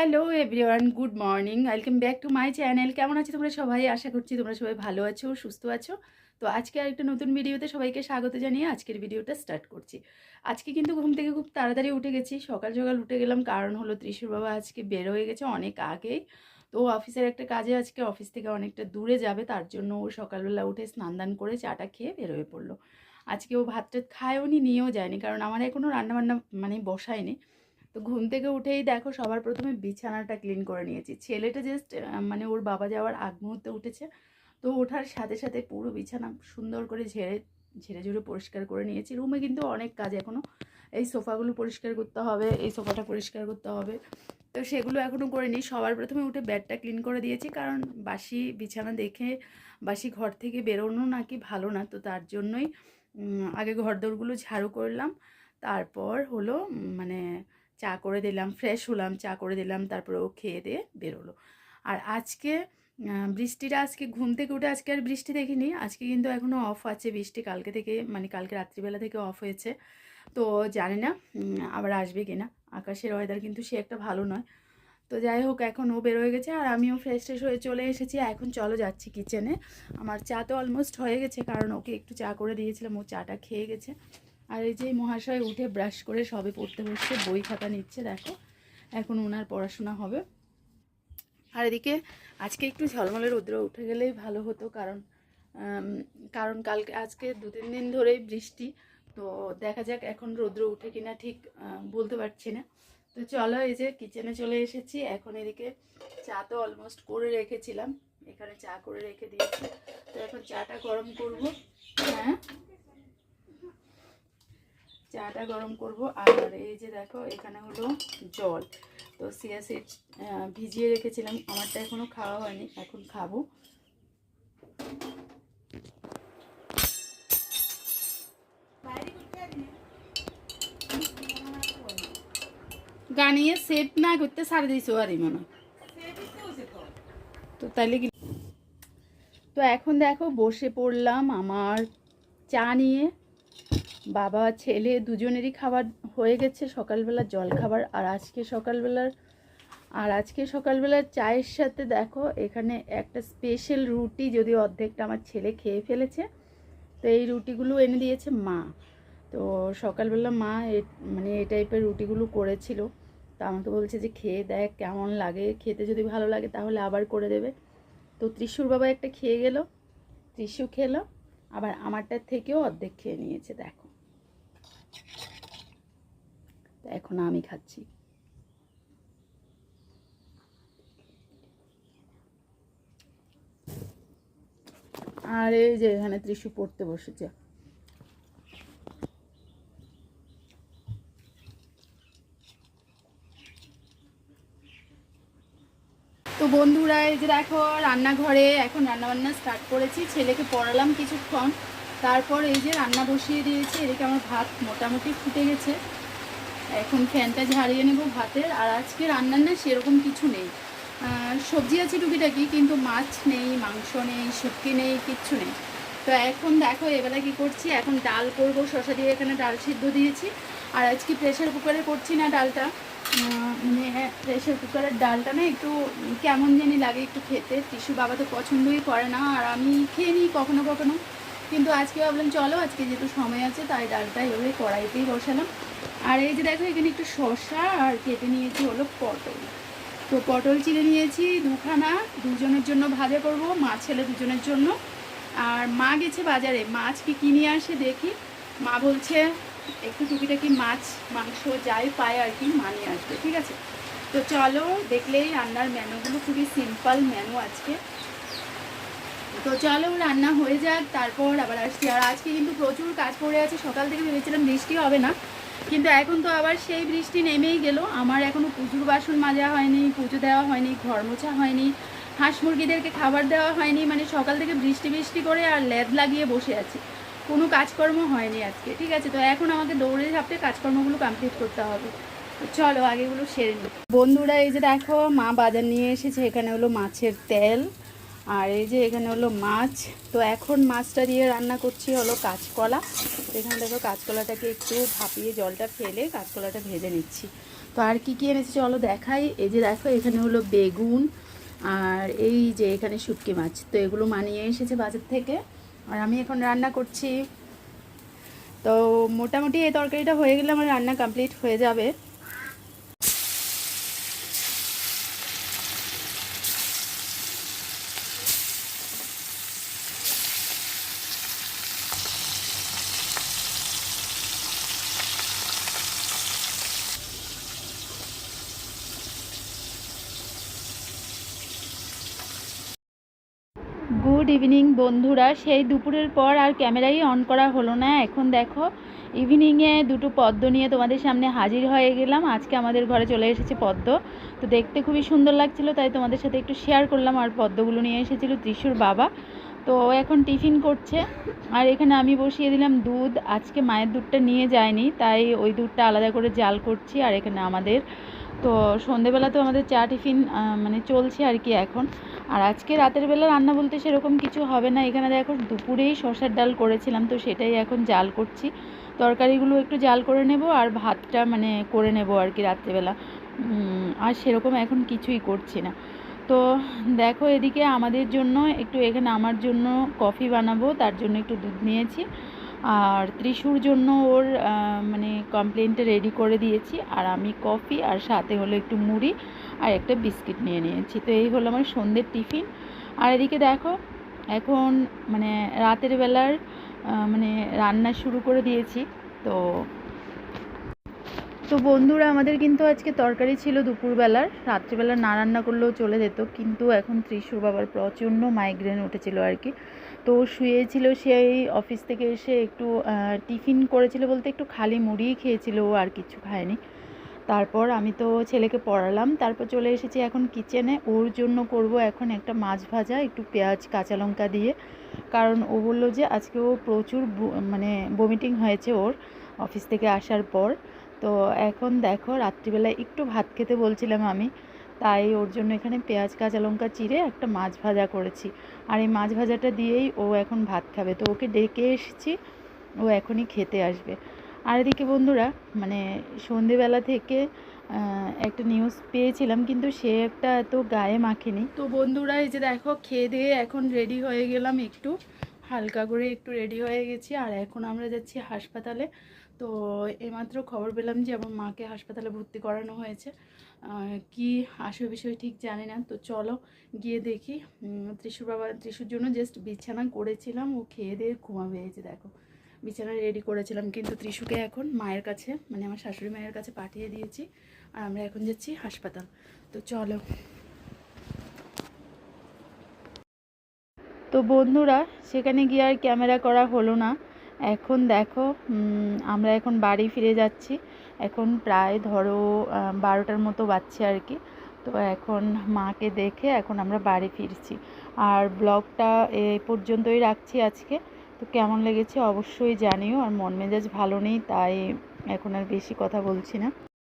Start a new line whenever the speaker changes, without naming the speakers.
Hello everyone good morning welcome back to my channel কেমন আছো তোমরা সবাই? আশা করছি তোমরা সবাই ভালো আছো, সুস্থ আছো। তো আজকে আরেকটা নতুন ভিডিওতে সবাইকে স্বাগত জানিয়ে আজকের ভিডিওটা স্টার্ট করছি। আজকে কিন্তু ঘুম থেকে খুব তাড়াতাড়ি উঠে গেছি। সকাল সকাল উঠে গেলাম, কারণ হলো ত্রিশুর বাবা আজকে বের হয়ে গেছে অনেক আগেই তো অফিসের একটা কাজে আজকে অফিস থেকে অনেকটা দূরে যাবে, তার জন্য ও সকালবেলা উঠে স্নান দান করে চাটা খেয়ে বের হয়ে পড়ল। আজকে ও ভাত টাত খায়ও নি নিয়েও যায়নি, কারণ আমার এখনও রান্নাবান্না মানে বসায়নি। তো ঘুম থেকে উঠেই দেখো সবার প্রথমে বিছানাটা ক্লিন করে নিয়েছি। ছেলেটা জাস্ট মানে ওর বাবা যাওয়ার আগ মুহূর্তে উঠেছে। তো ওঠার সাথে সাথে পুরো বিছানা সুন্দর করে ঝেড়ে ঝেড়ে ঝুড়ে পরিষ্কার করে নিয়েছি। রুমে কিন্তু অনেক কাজ এখনও এই সোফাগুলো পরিষ্কার করতে হবে, এই সোফাটা পরিষ্কার করতে হবে। তো সেগুলো এখনও করিনি। সবার প্রথমে উঠে বেডটা ক্লিন করে দিয়েছি। কারণ বাসি বিছানা দেখে বাসি ঘর থেকে বেরোনো নাকি ভালো না। তো তার জন্যই আগে ঘর দৌড়গুলো ঝাড়ু করলাম। তারপর হলো মানে চা করে দিলাম ফ্রেশ হলাম, চা করে দিলাম, তারপরে ও খেয়ে দিয়ে বেরোলো। আর আজকে বৃষ্টিটা আজকে, ঘুম থেকে উঠে আজকে আর বৃষ্টি দেখিনি, আজকে কিন্তু এখনও অফ আছে বৃষ্টি, কালকে থেকে মানে কালকে রাত্রিবেলা থেকে অফ হয়েছে। তো জানি না আবার আসবে কি না আকাশের ওয়েদার কিন্তু সে একটা ভালো নয়। তো যাই হোক, এখন ও বেরোয় গেছে, আর আমিও ফ্রেশ ট্রেশ হয়ে চলে এসেছি, এখন চলো যাচ্ছি কিচেনে আমার চা তো অলমোস্ট হয়ে গেছে, কারণ ওকে একটু চা করে দিয়েছিলাম, ও চাটা খেয়ে গেছে। আর এই যে মহাশয় উঠে ব্রাশ করে সবে পড়তে বসছে, বই খাতা নিচ্ছে, দেখো। এখন ওনার পড়াশোনা হবে। আর এদিকে আজকে একটু ঝলমলে রৌদ্র উঠে গেলেই ভালো হতো, কারণ কারণ কালকে, আজকে দু তিন দিন ধরেই বৃষ্টি। তো দেখা যাক এখন রৌদ্র উঠে কিনা ঠিক বলতে পারছি না। তো চলো এই যে কিচেনে চলে এসেছি। এখন এদিকে চা তো অলমোস্ট করে রেখেছিলাম। এখানে চা করে রেখে দিয়েছি। তো এখন চাটা গরম করব। হ্যাঁ? চাটা গরম করব আর এই যে দেখো, এখানে হলো জল। তো সিয়া ভিজিয়ে রেখেছিলাম, আমারটা এখনও খাওয়া হয়নি, এখন খাব। গানিয়ে সেট না করতে সারে দিয়েছ আর মনে তো তাইলে কি তো এখন দেখো বসে পড়লাম আমার চা নিয়ে। বাবা, ছেলে দুজনেরই খাবার হয়ে গেছে সকালবেলা জল খাবার আর আজকে সকালবেলার, আর আজকে সকালবেলার চায়ের সাথে দেখো, এখানে একটা স্পেশাল রুটি, যদি অর্ধেকটা আমার ছেলে খেয়ে ফেলেছে। তো এই রুটিগুলো এনে দিয়েছে মা। তো সকালবেলা মা মানে এই টাইপের রুটিগুলো করেছিল। তা আমাকে বলছে যে, খেয়ে দেখ কেমন লাগে, খেতে যদি ভালো লাগে তাহলে আবার করে দেবে। তো ত্রিশুর বাবা একটা খেয়ে গেল, ত্রিশু খেলো, আবার আমারটার থেকেও অর্ধেক খেয়ে নিয়েছে, দেখো। এখন আমি খাচ্ছি। আর এই যে এখানে ত্রিশু পড়তে বসেছে। তো বন্ধুরা, এই যে দেখো রান্নাঘরে এখন রান্নাবান্না স্টার্ট করেছি। ছেলেকে পড়ালাম কিছুক্ষণ। তারপর এই যে রান্না বসিয়ে দিয়েছি, এদিকে আমার ভাত মোটামুটি ফুটে গেছে। এখন ফ্যানটা ঝাড়িয়ে নেব ভাতের, আর আজকে রান্নার না সেরকম কিছু নেই। সবজি আছে টুকিটাকি, কিন্তু মাছ নেই, মাংস নেই, শুটকি নেই, কিচ্ছু নেই। তো এখন দেখো, এবেলা কি করছি? এখন ডাল করব শশা দিয়ে এখানে ডাল সিদ্ধ দিয়েছি। আর আজকে প্রেশার কুকারে করছি না ডালটা। মানে প্রেশার কুকারের ডালটা না একটু কেমন জানি লাগে একটু খেতে। টিসু বাবা তো পছন্দই করে না, আর আমি খেয়ে নিই কখনো কখনো। কিন্তু আজকে ভাবলাম, চলো আজকে যেহেতু সময় আছে, তাই ডালটা এভাবে কড়াইতেই বসালাম। আর এই যে দেখো, এখানে একটু শসা আর কেটে নিয়েছি হলো পটল। তো পটল চিড়ে নিয়েছি দুখানা, দুজনের জন্য ভাজা করব মা ছেলে দুজনের জন্য। আর মা গেছে বাজারে, মাছ কি কিনে আসে দেখি। মা বলছে, একটু টুকিটাকি মাছ, মাংস যাই পায় আর কি, মা নিয়ে আসবে। ঠিক আছে? তো চলো, দেখলেই রান্নার মেনুগুলো খুবই সিম্পল মেনু আজকে। তো চলো, রান্না হয়ে যাক, তারপর আবার আসছি। আর আজকে কিন্তু প্রচুর কাজ পড়ে আছে, সকাল থেকে ভেবেছিলাম বৃষ্টি হবে না, কিন্তু এখন তো আবার সেই বৃষ্টি নেমেই গেল। আমার এখনও পুজোর বাসন মাজা হয়নি, পুজো দেওয়া হয়নি, ঘর মোছা হয়নি, হাঁস মুরগিদেরকে খাবার দেওয়া হয়নি মানে সকাল থেকে বৃষ্টি বৃষ্টি করে আর লেদ লাগিয়ে বসে আছি। কোনো কাজকর্ম হয়নি আজকে, ঠিক আছে? তো এখন আমাকে দৌড়ে ঝাপটে কাজকর্মগুলো কমপ্লিট করতে হবে। চলো, আগেগুলো সেরে নিই। বন্ধুরা, এই যে দেখো, মা বাজার নিয়ে এসেছে, এখানে হলো মাছের তেল। আর এই যে এখানে হলো মাছ, তো এখন মাছটা দিয়ে রান্না করছি হলো কাঁচকলা। এখানে দেখো কাঁচকলাটাকে একটু ভাপিয়ে জলটা ফেলে কাঁচকলাটা ভেজে নিচ্ছি। তো আর কী কী এনেছি চলো দেখাই। এই যে দেখো, এখানে হলো বেগুন আর এই যে এখানে শুটকি মাছ। তো এগুলো মানিয়ে এসেছে বাজার থেকে। আর আমি এখন রান্না করছি। তো মোটামুটি এই তরকারিটা হয়ে গেলে আমার রান্না কমপ্লিট হয়ে যাবে। গুড ইভিনিং বন্ধুরা। সেই দুপুরের পর আর ক্যামেরাই অন করা হলো না। এখন দেখো ইভিনিংয়ে দুটো পদ্ম নিয়ে তোমাদের সামনে হাজির হয়ে গেলাম। আজকে আমাদের ঘরে চলে এসেছে পদ্ম। তো দেখতে খুবই সুন্দর লাগছিল, তাই তোমাদের সাথে একটু শেয়ার করলাম আর পদ্মগুলো নিয়ে এসেছিল ত্রিশুর বাবা। তো এখন টিফিন করছে। আর এখানে আমি বসিয়ে দিলাম দুধ। আজকে মায়ের দুধটা নিয়ে যায়নি, তাই ওই দুধটা আলাদা করে জাল করছি। আর এখানে আমাদের তো সন্ধেবেলা তো আমাদের চা টিফিন মানে চলছে আর কি এখন। আর আজকে রাতের বেলা রান্না বলতে সেরকম কিছু হবে না। এখানে দেখো দুপুরেই শসার ডাল করেছিলাম, তো সেটাই এখন জাল করছি। তরকারিগুলো একটু জাল করে নেব আর ভাতটা মানে করে নেব আর কি রাত্রেবেলা। আর সেরকম এখন কিছুই করছি না। তো দেখো এদিকে আমাদের জন্য একটু এখানে আমার জন্য কফি বানাবো, তার জন্য একটু দুধ নিয়েছি। আর ত্রিশুর জন্য ওর মানে কমপ্লেনটা রেডি করে দিয়েছি। আর আমি কফি আর সাথে হলো একটু মুড়ি আর একটা বিস্কিট নিয়ে নিয়েছি। তো এই হলো আমার সন্ধ্যের টিফিন আর এদিকে দেখো, এখন মানে রাতের বেলার মানে রান্না শুরু করে দিয়েছি। তো তো বন্ধুরা, আমাদের কিন্তু আজকে তরকারি ছিল দুপুরবেলার। রাত্রিবেলা না রান্না করলেও চলে যেত। কিন্তু এখন ত্রিশুর বাবার প্রচণ্ড মাইগ্রেন উঠেছিল আর কি। তো শুয়েছিল সেই অফিস থেকে এসে একটু টিফিন করেছিল বলতে একটু খালি মুড়িই খেয়েছিল আর কিছু খায়নি। তারপর আমি তো ছেলেকে পড়ালাম, তারপর চলে এসেছি এখন কিচেনে ওর জন্য করব এখন একটা মাছ ভাজা, একটু পেঁয়াজ, কাঁচা লঙ্কা দিয়ে। কারণ ও বলল যে আজকে ও প্রচুর মানে বমিটিং হয়েছে ওর অফিস থেকে আসার পর। তো এখন দেখো, রাত্রিবেলায় একটু ভাত খেতে বলছিলাম আমি। তাই ওর জন্য এখানে পেঁয়াজ, কাঁচা লঙ্কা চিরে একটা মাছ ভাজা করেছি। আর এই মাছ ভাজাটা দিয়েই ও এখন ভাত খাবে। তো ওকে ডেকে এসেছি, ও এখনই খেতে আসবে। আর এদিকে বন্ধুরা মানে সন্ধেবেলা থেকে একটা নিউজ পেয়েছিলাম, কিন্তু সে একটা এত গায়ে মাখেনি। তো বন্ধুরা, এই যে দেখো, খেয়ে দিয়ে এখন রেডি হয়ে গেলাম একটু। হালকা করে একটু রেডি হয়ে গেছি। আর এখন আমরা যাচ্ছি হাসপাতালে। তো এইমাত্র খবর পেলাম যে আমার মাকে হাসপাতালে ভর্তি করানো হয়েছে। কি আসবে বিষয় ঠিক জানি না। তো চলো গিয়ে দেখি। ত্রিশুর বাবা, ত্রিশুর জন্য জাস্ট বিছানা করেছিলাম। ও খেয়ে দিয়ে ঘুমাবে। যে দেখো, বিছানা রেডি করেছিলাম। কিন্তু ত্রিশুকে এখন মায়ের কাছে মানে আমার শাশুড়ি মায়ের কাছে পাঠিয়ে দিয়েছি। আর আমরা এখন যাচ্ছি হাসপাতাল। তো চলো। তো বন্ধুরা, সেখানে গিয়ে আর ক্যামেরা করা হলো না। এখন দেখো আমরা এখন বাড়ি ফিরে যাচ্ছি। এখন প্রায় ধরো বারোটার মতো বাজছে আর কি। তো এখন মাকে দেখে এখন আমরা বাড়ি ফিরছি। আর ব্লগটা এ পর্যন্তই রাখছি আজকে। তো কেমন লেগেছে অবশ্যই জানিও। আর মন মেজাজ ভালো নেই, তাই এখন আর বেশি কথা বলছি না।